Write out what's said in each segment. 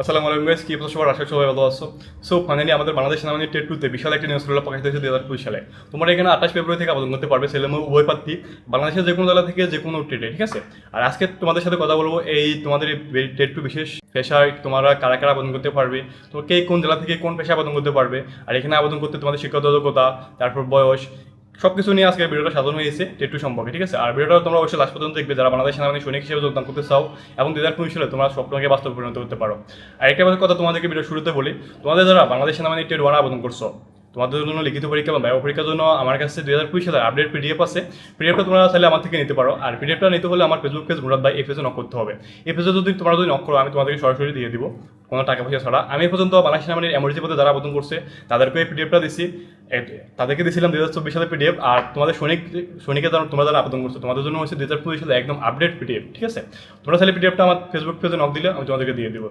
আসসালামু আলাইকুম গাইস কি অবস্থা? সবার আশা করি সবাই ভালো আছো। সো ফাইনালি আমাদের বাংলাদেশ সেনাবাহিনী টেট টুতে বিশাল একটা নিউজ রোল প্রকাশিত হয়েছে দুই হাজার কুড়ি সালে। তোমরা এখানে আঠাশ ফেব্রুয়ারি থেকে আবেদন করতে পারবে, ছেলে মেয়ে, উভয় প্রার্থী, বাংলাদেশের যে কোনো জেলা থেকে যে কোনো টেটে ঠিক আছে? আর আজকে তোমাদের সাথে কথা বলব এই তোমাদের টেট টু বিশেষ পেশায় তোমরা কারা কারা আবেদন করতে পারবে তো কে কোন জেলা থেকে কোন পেশায় আবেদন করতে পারবে, আর এখানে আবেদন করতে তোমাদের শিক্ষাগত যোগ্যতা তারপর বয়স সব কিছু নিয়ে আজকে ভিডিওটা সাজানো হয়েছে টেটু সম্পর্কে, ঠিক আছে? আর ভিডিওটা তোমরা অবশ্যই লাস্ট পর্যন্ত দেখবে, যারা বাংলাদেশ সেনাবাহিনী সৈনিক হিসেবে যোগদান করতে চাও এবং দু হাজার কুড়ি সালে তোমরা স্বপ্নকে বাস্তব পরিণত করতে পারো। আর একটা কথা তোমাদেরকে ভিডিও শুরুতে বলি, তোমাদের যারা বাংলাদেশ সেনাবাহিনী টেট ওয়ান আবেদন করছ, তোমাদের জন্য লিখিত পরীক্ষা বা ব্যয় পরীক্ষার জন্য আমার কাছে দুই হাজার কুড়ি সালের আপডেট পিডিএফ আছে। পিডিএফটা তোমরা চাইলে আমার থেকে নিতে পারো। আর পিডিএফটা নিতে হলে আমার ফেসবুক পেজ মুরাদ ভাই এই পেজে নক করতে হবে। এই পেজে যদি তোমরা যদি নক করো, আমি তোমাদেরকে সরাসরি দিয়ে দিব, কোনো টাকা পয়সা ছাড়া। আমি এ পর্যন্ত বাংলাদেশ সেনাবাহিনীর এমার্জেন্সি পদে যারা আবেদন করছে তাদেরকে এই পিডিএফটা দিচ্ছি এ- তাদেরকে দিয়েছিলাম দুই হাজার চব্বিশ সালের পিডিএফ আর তোমাদের সৈনিক, সৈনিকের যারা তোমরা যারা আবেদন করছ, তোমাদের জন্য হচ্ছে দুই হাজার পঁচিশ সালে একদম আপডেট পিডিএফ ঠিক আছে? তোমরা চাইলে পিডিএফটা আমার ফেসবুক পেজে নক দিলে, আমি তোমাদেরকে দিয়ে দিব।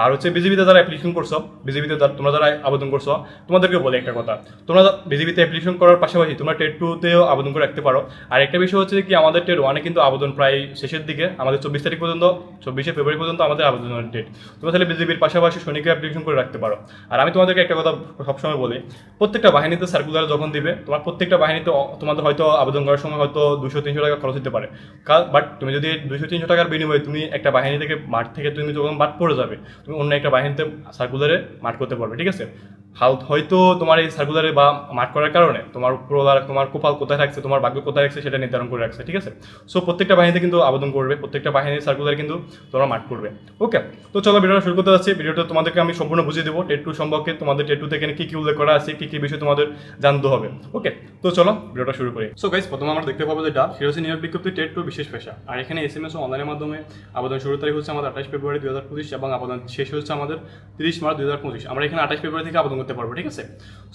আর হচ্ছে বিজেপিতে যারা অ্যাপ্লিকেশন করছ বিজেপিতে তোমরা যারা আবেদন করছ, তোমাদেরকে বলে একটা কথা, তোমরা বিজেপিতে অ্যাপ্লিকেশন করার পাশাপাশি তোমরা টেট টুতেও আবেদন করে রাখতে পারো। আর একটা বিষয় হচ্ছে কি, আমাদের টেট ওয়ানে কিন্তু আবেদন প্রায় শেষের দিকে, আমাদের চব্বিশ তারিখ পর্যন্ত, চব্বিশে ফেব্রুয়ারি পর্যন্ত আমাদের আবেদনের ডেট তোমরা তাহলে বিজেপির পাশাপাশি সৈনিকের অ্যাপ্লিকেশন করে রাখতে পারো। আর আমি তোমাদেরকে একটা কথা সবসময় বলি, প্রত্যেকটা বাহিনীতে সার্কুলার যখন দিবে, তোমার প্রত্যেকটা বাহিনীতে তোমাদের হয়তো আবেদন করার সময় হয়তো দুশো তিনশো টাকা খরচ হতে পারে। বাট তুমি যদি দুশো তিনশো টাকার বিনিময়ে তুমি একটা বাহিনী থেকে মাঠ থেকে তুমি যখন মাঠ পড়ে যাবে, তুমি অন্য একটা বাহিনীতে সার্কুলারে মাঠ করতে পারবে, ঠিক আছে? হয়তো তোমার এই সার্কুলারে বা মাঠ করার কারণে তোমার প্রলার তোমার কোপাল কোথায় রাখছে, তোমার ভাগ্য কোথায় রাখছে সেটা নির্ধারণ করে রাখছে, ঠিক আছে? সো প্রত্যেকটা বাহিনীতে কিন্তু আবেদন করবে, প্রত্যেকটা বাহিনীর সার্কুলার কিন্তু তোমরা মাঠ করবে ওকে তো চলো ভিডিওটা শুরু করতে যাচ্ছি, ভিডিওটা তোমাদেরকে আমি সম্পূর্ণ বুঝিয়ে দেবো টেট টু সম্পর্কে তোমাদের টেট টু থেকে কী কী উল্লেখ করা আছে, কী কী বিষয় তোমাদের জানতে হবে ওকে তো চলো ভিডিওটা শুরু করি। সো গাইস প্রথমে আমরা দেখতে পাবো যেটা সেটা হচ্ছে নিয়োগ বিজ্ঞপ্তি টেট টু বিশেষ পেশা। আর এখানে এস এম এস অনলাইনের মাধ্যমে আবেদন শুরু তারিখ হচ্ছে আমাদের আঠাশ ফেব্রুয়ারি দু হাজার পঁচিশ এবং আবেদন শেষ হচ্ছে আমাদের তিরিশ মার্চ দু হাজার পঁচিশ। আমরা এখানে আঠাশ ফেব্রুয়ারি থেকে আবেদন করতে পারব, ঠিক আছে?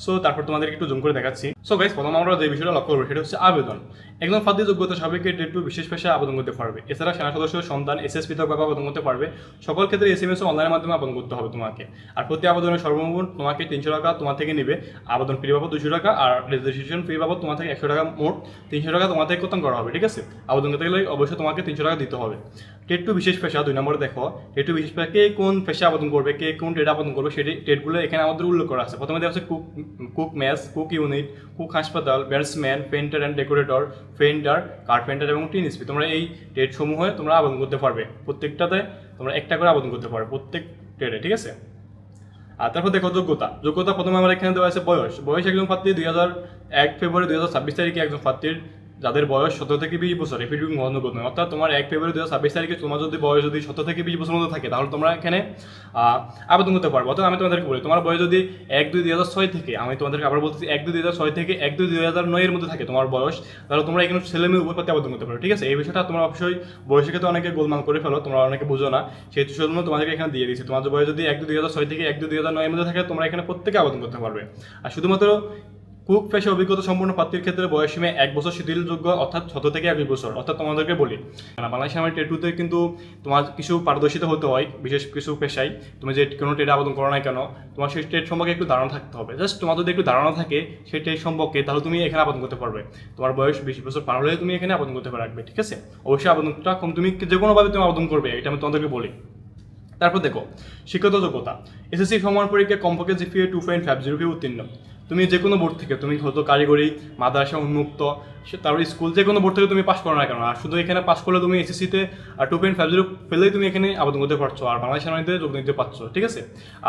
সো তারপর তোমাদেরকে একটু জুম করে দেখাচ্ছি। সো গাইস প্রথম আমরা যে বিষয়টা লক্ষ্য করব, সেটা হচ্ছে আবেদন। একদম ফাদ্য যোগ্যতা সাবেকে টেট টু বিশেষ পেশায় আবেদন করতে পারবে। এছাড়া সেনা সদস্য, সন্তান এস এস পৃথকভাবে আবেদন করতে পারবে। সকল ক্ষেত্রে এস এম এস অনলাইনের মাধ্যমে আবেদন করতে হবে তোমাকে। আর প্রতি আবেদনের সর্বমোট তোমাকে তিনশো টাকা তোমার থেকে নেবে। আবেদন ফি বাবদ দুশো টাকা আর রেজিস্ট্রেশন ফি বাবদ তোমার থেকে একশো টাকা মোট তিনশো টাকা তোমার থেকে কোথাও করা হবে, ঠিক আছে? আবেদন করতে গেলে অবশ্যই তোমাকে তিনশো টাকা দিতে হবে। টেট টু বিশেষ পেশা দুই নম্বরে দেখো। টেট টু বিশেষ পেশা কে কোন পেশা আবেদন করবে কে কোন টেট আবেদন করবে সেটি টেটগুলো এখানে আমাদের উল্লেখ করা আছে। প্রথমে দেওয়া আছে cook cook match cook unit cook হাসপাতাল batsman painter and decorator painter carpenter এবং টিন স্পি তোমরা এই টেট সমূহে তোমরা আবেদন করতে পারবে। প্রত্যেকটাতে তোমরা একটা করে আবেদন করতে পারবে, প্রত্যেক টেটে ঠিক আছে? আর তারপর দেখো যোগ্যতা। যোগ্যতা প্রথমে আমার এখানে দেওয়া আছে বয়স। বয়স একজন প্রার্থী দুই হাজার এক ফেব্রুয়ারি দুই হাজার ছাব্বিশ তারিখে একজন প্রার্থীর যাদের বয়স সতেরো থেকে বিশ বছর এপিডিং গণগত নয় অর্থাৎ তোমার এক ফেব্রুয়ারি দু হাজার ছাব্বিশ তারিখে তোমার যদি বয়স যদি সতেরো থেকে বিশ বছর মধ্যে থাকে, তাহলে তোমরা এখানে আবেদন করতে পারব। অর্থাৎ আমি তোমাদেরকে বলি, তোমার বয়স যদি এক দুই দুই হাজার ছয় থেকে, আমি তোমাদেরকে আবার বলতেছি এক দুই দুই হাজার ছয় থেকে এক দুই দুই হাজার নয়ের মধ্যে থাকে তোমার বয়স, তাহলে তোমরা এখানে ছেলে মেয়ে প্রার্থী আবেদন করতে পারো, ঠিক আছে? এই বিষয়টা তোমরা অবশ্যই বয়সের ক্ষেত্রে অনেকে গোলমাল করে ফেলো, তোমরা অনেকে বুঝো না। সেই জন্য তোমাদেরকে এখানে দিয়ে দিচ্ছি তোমার বয়স যদি এক দুই দুই হাজার ছয় থেকে এক দুই দুই হাজার নয়ের মধ্যে থাকে, তোমরা এখানে প্রত্যেকে আবেদন করতে পারবে। আর শুধুমাত্র কুক পেশা অভিজ্ঞতা সম্পূর্ণ প্রার্থীর ক্ষেত্রে বয়স সীমা এক বছর শিথিলযোগ্য, অর্থাৎ ছত থেকে একুশ বছর। অর্থাৎ তোমাদেরকে বলি বাংলাদেশ আমার টেটুতে কিন্তু তোমার কিছু পারদর্শিতা হতে হয়, বিশেষ কিছু পেশায়। তুমি যে কোনো টেটে আবেদন করো না কেন, তোমার সেই টেট সম্পর্কে একটু ধারণা থাকতে হবে। জাস্ট তোমার যদি একটু ধারণা থাকে সেই টেট সম্পর্কে, তাহলে তুমি এখানে আবেদন করতে পারবে। তোমার বয়স বিশ বছর পার হলে তুমি এখানে আবেদন করতে পারবে ঠিক আছে? অবশ্যই আবেদনটা কম, তুমি যে কোনোভাবে তুমি আবেদন করবে, এটা আমি তোমাদেরকে বলি। তারপর দেখো, শিক্ষাগত যোগ্যতা। এসএসসি সমান পরীক্ষা কমপক্ষে GPA two point five zero উত্তীর্ণ। তুমি যে কোনো বোর্ড থেকে, তুমি হয়তো কারিগরি, মাদ্রাসা উন্মুক্ত তারপর স্কুল যে কোনো বোর্ড থেকে তুমি পাস করো না কেন? আর শুধু এখানে পাস করলে তুমি এসএসসিতে আর টু পয়েন্ট ফাইভ জিরো পেলেই তুমি এখানে আবেদন করতে পারছ, আর বাংলাদেশ সেনাবাহিনীতে যোগ দিতে পারছ, ঠিক আছে?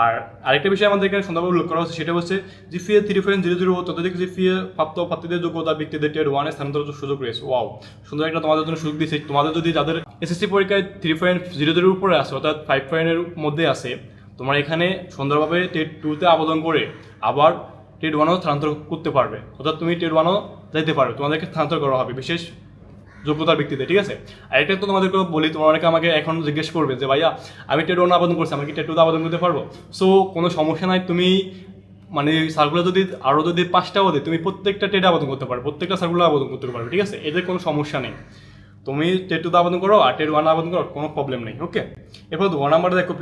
আর আরেকটা বিষয় আমাদের এখানে সুন্দরভাবে উল্লেখ করা হচ্ছে, সেটা হচ্ছে GPA three point zero zero ততোধিক জিপিএ প্রাপ্ত প্রার্থীদের যোগ্যতা, ব্যক্তিদের টেড ওয়ানে স্থানান্তর সুযোগ রয়েছে। ওয়াও সুন্দর একটা তোমাদের জন্য সুযোগ দিচ্ছে তোমাদের যদি যাদের এসএসসি পরীক্ষায় থ্রি পয়েন্ট জিরো জিরোর উপরে আছে, অর্থাৎ ফাইভ পয়েন্টের মধ্যে আছে, তোমার এখানে সুন্দরভাবে টেট টুতে আবেদন করে আবার টেট ওয়ানও স্থানান্তর করতে পারবে। অর্থাৎ তুমি টেট ওয়ানও যাইতে পারবে। তোমাদেরকে স্থানান্তর করা হবে বিশেষ যোগ্যতার ভিত্তিতে, ঠিক আছে? আর এটা তো তোমাদেরকে বলি, তোমরা অনেকে আমাকে এখন জিজ্ঞেস করবে যে, ভাইয়া, আমি টেট ওয়ান আবেদন করছি আমি কি টেট টুতে আবেদন করতে পারব? সো কোনো সমস্যা নাই, তুমি মানে সার্কুলার যদি, আরও যদি পাঁচটাও দেয়, তুমি প্রত্যেকটা টেটে আবেদন করতে পারবে প্রত্যেকটা সার্কুলার আবেদন করতে পারবে, ঠিক আছে? এদের কোনো সমস্যা নেই। তুমি টেট টুতে আবেদন করো, আর টেট ওয়ান আবেদন করো, কোনো প্রবলেম নেই ওকে এরপর ওয়ান নাম্বারে দেখো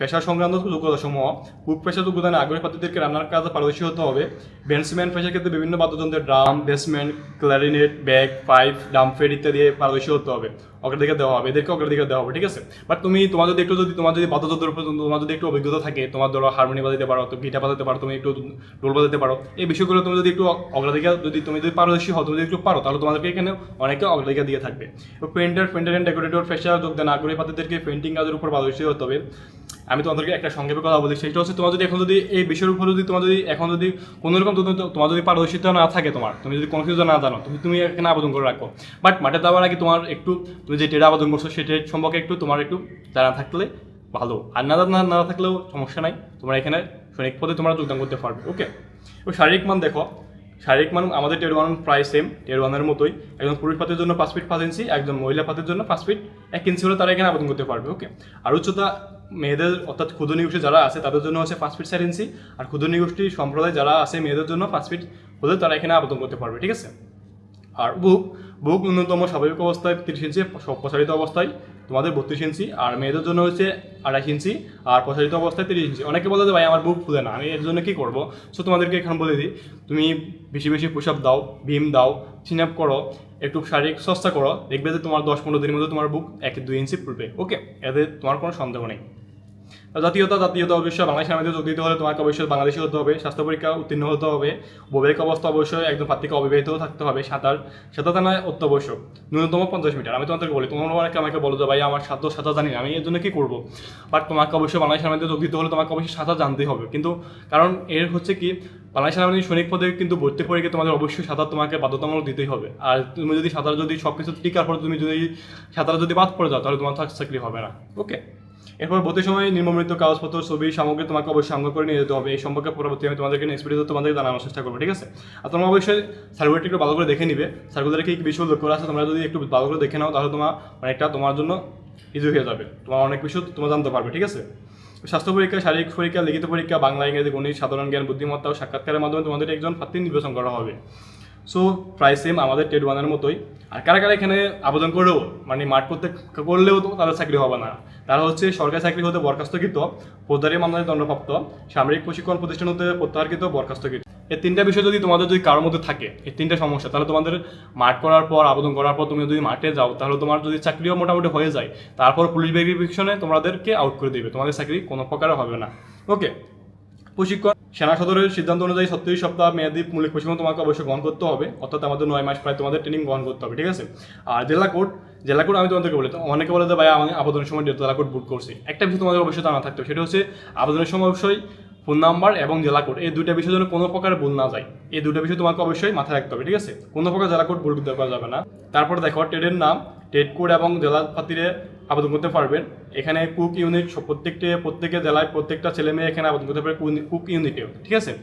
পেশা সংক্রান্ত যোগ্যতা সমূহ কুক পেশা যোগ্যতা আগ্রহী প্রার্থীদেরকে রান্নার কাজে পারদর্শী হতে হবে। ব্যান্ডসম্যান পেশার ক্ষেত্রে বিভিন্ন বাদ্যযন্ত্রের ড্রাম বেসমেন্ট ক্লারিনেট ব্যাগ পাইপ ডাম্পের ইত্যাদি পারদর্শী হতে হবে। অগ্রাধিকার দেওয়া হবে, এদেরকে অগ্রাধিকার দেওয়া হবে, ঠিক আছে? বাট তুমি, তোমার যদি একটু যদি, তোমার যদি বাদ্যযন্ত্রের উপর, তোমার যদি একটু অভিজ্ঞতা থাকে, তোমার ধরো হারমোনি বাজাতে পারো, তো গিটার বাজাতে পারো, তুমি একটু ডোল বাজাতে পারো, এই বিষয়গুলো তুমি যদি একটু অগ্রাধিকার, যদি তুমি যদি পারদর্শী হও, তুমি যদি একটু পারো, তাহলে তোমাদেরকে এখানে অনেকে অগ্রাধিকার দিয়ে থাকবে। Painter painter and decorator fresher যোগদান আগ্রহী প্রার্থীদেরকে পেন্টিং কাজের উপর পারদর্শী হতে হবে। আমি তোমাদেরকে একটা সংক্ষেপে কথা বলি সেটা হচ্ছে তোমার যদি এখন যদি এই বিষয়ের উপর যদি তোমার যদি এখন যদি কোনো রকম তুমি- তোমার যদি পারদর্শিতা না থাকে তোমার, তুমি যদি কোনো কিছু না জানো, তুমি তুমি এখানে আবেদন করে রাখো। বাট মাঠে যাওয়ার আগে তোমার একটু, তুমি যে ট্রেডে আবেদন করছ, সেই ট্রেড সম্পর্কে একটু তোমার একটু জানা থাকলে ভালো। আর না না না থাকলেও সমস্যা নাই, তোমরা এখানে সৈনিক পদে তোমরা যোগদান করতে পারবে ওকে এবং শারীরিক মান দেখো শারীরিক মান আমাদের টের ওয়ান প্রায় সেম টের ওয়ানের মতোই। একজন পুরুষ পাতের জন্য পাঁচ ফিট পাঁচ ইঞ্চি একজন মহিলা পাতের জন্য পাঁচ ফিট এক ইঞ্চি হলে তারা এখানে আবেদন করতে পারবে ওকে আর উচ্চতা মেয়েদের, অর্থাৎ ক্ষুদ্র নিগোষ্ঠী যারা আছে, তাদের জন্য হচ্ছে পাঁচ ফিট চার ইঞ্চি আর ক্ষুদ্র নিগোষ্ঠী সম্প্রদায় যারা আছে মেয়েদের জন্য পাঁচ ফিট হলে তারা এখানে আবেদন করতে পারবে, ঠিক আছে? আর বুক বুক ন্যূনতম স্বাভাবিক অবস্থায় তিরিশ ইঞ্চি প্রসারিত অবস্থায় তোমাদের বত্রিশ ইঞ্চি, আর মেয়েদের জন্য হচ্ছে আড়াইশ ইঞ্চি, আর প্রসারিত অবস্থায় তিরিশ ইঞ্চি। অনেকে বলে যে, ভাই, আমার বুক ফুলে না, আমি এর জন্য কী করব? সো তোমাদেরকে এখানে বলে দিই, তুমি বেশি বেশি পুশ আপ দাও, ভীম দাও চিন আপ করো, একটু শারীরিক সস্তা করো, দেখবে যে তোমার দশ পনেরো দিনের মধ্যে তোমার বুক এক দুই ইঞ্চি ফুলবে। ওকে এতে তোমার কোনো সন্দেহ নেই। জাতীয়তা জাতীয়তা অবশ্যই বাংলাদেশের মধ্যে যোগ দিতে হলে তোমাকে অবশ্যই বাংলাদেশি হতে হবে, স্বাস্থ্য পরীক্ষা উত্তীর্ণ হতে হবে, বৈবাহিক অবস্থা অবশ্যই একজন প্রার্থীকে অবিবাহিতও থাকতে হবে, সাঁতার সাঁতার জানা অত্যাবশ্যক। ন্যূনতম পঞ্চাশ মিটার। আমি তোমাদেরকে বলি, তোমার আমাকে বলো যে ভাই আমার সাঁতার সাঁতার জানি না। আমি এর জন্য কি করব? বাট তোমাকে অবশ্যই বাংলাদেশের মধ্যে যোগ দিতে হলে তোমাকে অবশ্যই সাঁতার জানতেই হবে। কিন্তু কারণ এর হচ্ছে কি, বাংলাদেশ সেনাবাহিনী সৈনিক পদে কিন্তু ভর্তি পরীক্ষা তোমাদের অবশ্যই সাঁতার তোমাকে বাধ্যতামূলক দিতেই হবে। আর তুমি যদি সাঁতার যদি সব কিছু টিকার পর তুমি যদি সাঁতার যদি বাদ পড়ে যাও, তাহলে তোমার চাকরি হবে না। ওকে এরপর ভর্তির সময় নির্মমিত কাগজপত্র, ছবি, সামগ্রী তোমাকে অবশ্যই সঙ্গে করে নিয়ে যেতে হবে। এই সম্পর্কে পরবর্তী আমি তোমাদেরকে ভিডিওতে তোমাদেরকে জানানোর চেষ্টা করব, ঠিক আছে? আর তোমরা অবশ্যই সার্কুলারটি একটু ভালো করে দেখে নিবে। সার্কুলারে কি বিষয় লক্ষ্য আছে, তোমরা যদি একটু ভালো করে দেখে নাও, তাহলে তোমার অনেকটা তোমার জন্য ইজি হয়ে যাবে। তোমার অনেক কিছু তোমরা জানতে পারবে, ঠিক আছে? স্বাস্থ্য পরীক্ষা, শারীরিক পরীক্ষা, লিখিত পরীক্ষা, বাংলা, ইংরেজি, গণিত, সাধারণ জ্ঞান, বুদ্ধিমত্তা ও সাক্ষাৎকারের মাধ্যমে তোমাদের একজন প্রার্থী নির্বাচন করা হবে। সো প্রায় সেম আমাদের টেট ওয়ানের মতোই। আর কারা কারা এখানে আবেদন করেও মানে মাঠ করতে করলেও তো তাদের চাকরি হবে না। তারা হচ্ছে সরকারি চাকরি হতে বরখাস্তকৃত ফৌজদারি মামলায় দণ্ডপ্রাপ্ত, সামরিক প্রশিক্ষণ প্রতিষ্ঠান হতে প্রত্যাহারকৃত, বরখাস্তকৃত। এই তিনটা বিষয় যদি তোমাদের যদি কারোর মধ্যে থাকে, এই তিনটা সমস্যা, তাহলে তোমাদের মাঠ করার পর, আবেদন করার পর তুমি যদি মাঠে যাও, তাহলে তোমার যদি চাকরিও মোটামুটি হয়ে যায়, তারপর পুলিশ ভেরিফিকেশনে তোমাদেরকে আউট করে দিবে। তোমাদের চাকরি কোনো প্রকারে হবে না। ওকে প্রশিক্ষণ। সেনা সদরের সিদ্ধান্ত অনুযায়ী সত্তর সপ্তাহ মেয়াদী মূলিক প্রশিক্ষণ তোমাকে অবশ্যই গ্রহণ করতে হবে। অর্থাৎ আমাদের নয় মাস প্রায় তোমাদের ট্রেনিং গ্রহণ করতে হবে, ঠিক আছে? আর জেলা কোর্ট জেলা কোর্ট আমি তোমাদেরকে বলি অনেকে বলে ভাই আমি আবেদনের সময় জেলা কোর্ট বুক করছি। একটা বিষয় তোমাদের অবশ্যই জানা থাকতে হবে, সেটা হচ্ছে আবেদনের সময় অবশ্যই ফোন নাম্বার এবং জেলা কোড। এই দুইটা বিষয়ের জন্য কোনো প্রকার ভুল না যায়। এই দুটো বিষয় তোমাকে অবশ্যই মাথায় রাখতে হবে, ঠিক আছে? কোনো প্রকার জেলা কোড ভুল করা যাবে না। তারপর দেখো ট্রেডের নাম ট্রেড কোড এবং জেলা পাতিরে আবেদন করতে পারবেন। এখানে কুক ইউনিট প্রত্যেকটি প্রত্যেকের জেলায় প্রত্যেকটা ছেলে মেয়ে এখানে আবেদন করতে পারে কুক- ইউনিটেও, ঠিক আছে?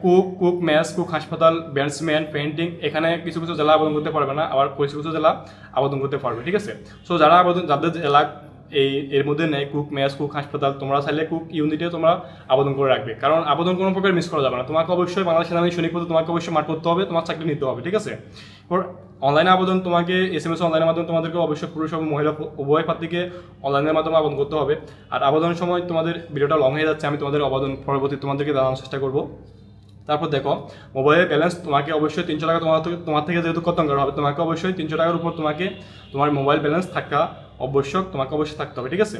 কুক কুক ম্যাচ, কুক হাসপাতাল, ব্যাটসম্যান পেন্টিং এখানে কিছু কিছু জেলা আবেদন করতে পারবে না, আবার কিছু কিছু জেলা আবেদন করতে পারবে, ঠিক আছে? সো যারা আবেদন যাদের জেলা এই এর মধ্যে নেই, কুক ম্যাচ, কুক হাসপাতাল, তোমরা চাইলে কুক ইউনিটে তোমরা আবেদন করে রাখবে। কারণ আবেদন কোনো প্রকার মিস করা যাবে না। তোমাকে অবশ্যই বাংলাদেশ সেনাবাহিনী সৈনিক পদে তোমাকে অবশ্যই মাঠ করতে হবে, তোমার চাকরি নিতে হবে, ঠিক আছে? অনলাইনে আবেদন তোমাকে এস এম এস অনলাইনের মাধ্যমে তোমাদেরকে অবশ্যই পুরুষ এবং মহিলা উভয় প্রার্থীকে অনলাইনের মাধ্যমে আবেদন করতে হবে। আর আবেদনের সময় তোমাদের ভিডিওটা লং হয়ে যাচ্ছে, আমি তোমাদের আবেদন পরবর্তী তোমাদেরকে জানানোর চেষ্টা করব। তারপর দেখো মোবাইলের ব্যালেন্স তোমাকে অবশ্যই তিনশো টাকা তোমার তোমার থেকে যেহেতু কত হবে, তোমাকে অবশ্যই তিনশো টাকার উপর তোমাকে তোমার মোবাইল ব্যালেন্স থাকা আবশ্যক তোমাকে অবশ্যই থাকতে হবে, ঠিক আছে?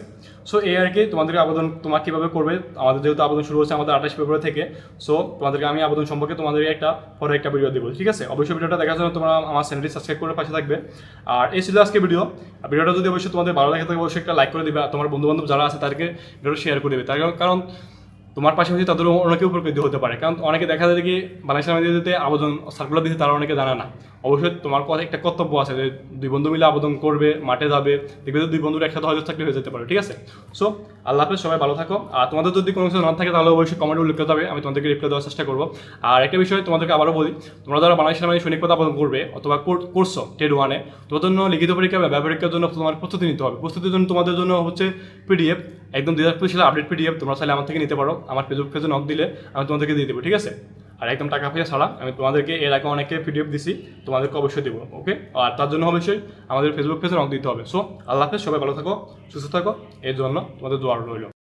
সো এই আর কি তোমাদেরকে আবেদন, তোমার কীভাবে করবে? আমাদের যেহেতু আবেদন শুরু হচ্ছে আমাদের আঠাশ ফেব্রুয়ারি থেকে সো তোমাদেরকে আমি আবেদন সম্পর্কে তোমাদেরকে একটা, পরে একটা ভিডিও দেবো, ঠিক আছে? অবশ্যই ভিডিওটা দেখার জন্য তোমরা আমার চ্যানেলটি সাবস্ক্রাইব করে পাশে থাকবে। আর এই ছিল আজকে ভিডিও ভিডিওটা যদি অবশ্যই তোমাদের ভালো লাগে থাকে অবশ্যই একটা লাইক করে দিবে। তোমার বন্ধু বান্ধব যারা আছে, তাদেরকে ভিডিওটা শেয়ার করে দেবে। তার কারণ তোমার পাশাপাশি তাদের অনেকে উপকৃত হতে পারে। কারণ অনেকে দেখা যায় কি বাংলাদেশের দিতে আবেদন সার্কুলার দিতে তারা অনেকে জানে না। অবশ্যই তোমার কথা একটা কর্তব্য আছে যে দুই বন্ধু মিলে আবেদন করবে, মাঠে যাবে, দেখবে যে দুই বন্ধুর একসাথে হয়তো চাকরি হয়ে যেতে পারে, ঠিক আছে? সো আল্লাহ হাফেজ, সবাই ভালো থাকো। আর তোমাদের যদি কোনো কিছু না থাকে, তাহলে অবশ্যই কমেন্টে উল্লেখ করতে হবে আমি তোমাদেরকে রিপ্লাই দেওয়ার চেষ্টা করব। আর একটা বিষয় তোমাদেরকে আবারও বলি, তোমরা যারা বাংলাদেশের মানে সৈনিক পদ আবেদন করবে অথবা কোর- করছ টেড ওয়ানে তোমাদের জন্য লিখিত পরীক্ষা বা ব্যয় পরীক্ষার জন্য তোমার প্রস্তুতি নিতে হবে। প্রস্তুতির জন্য তোমাদের জন্য হচ্ছে পিডিএফ একদম দুই হাজার পঁচিশ সালে আপডেট পিডিএফ তোমরা চাইলে আমার থেকে নিতে পারো। আমার ফেসবুক পেজে নক দিলে আমি তোমাদেরকে দিয়ে দেবো, ঠিক আছে? আর একদম টাকা পয়সা ছাড়া আমি তোমাদেরকে এর আগে অনেকে পিডিএফ দিছি, তোমাদেরকে অবশ্যই দেবো ওকে আর তার জন্য অবশ্যই আমাদের ফেসবুক পেজে নক দিতে হবে। সো আল্লাহ হাফেজ, সবাই ভালো থাকো, সুস্থ থাকো, এর জন্য তোমাদের দোয়ার রইল।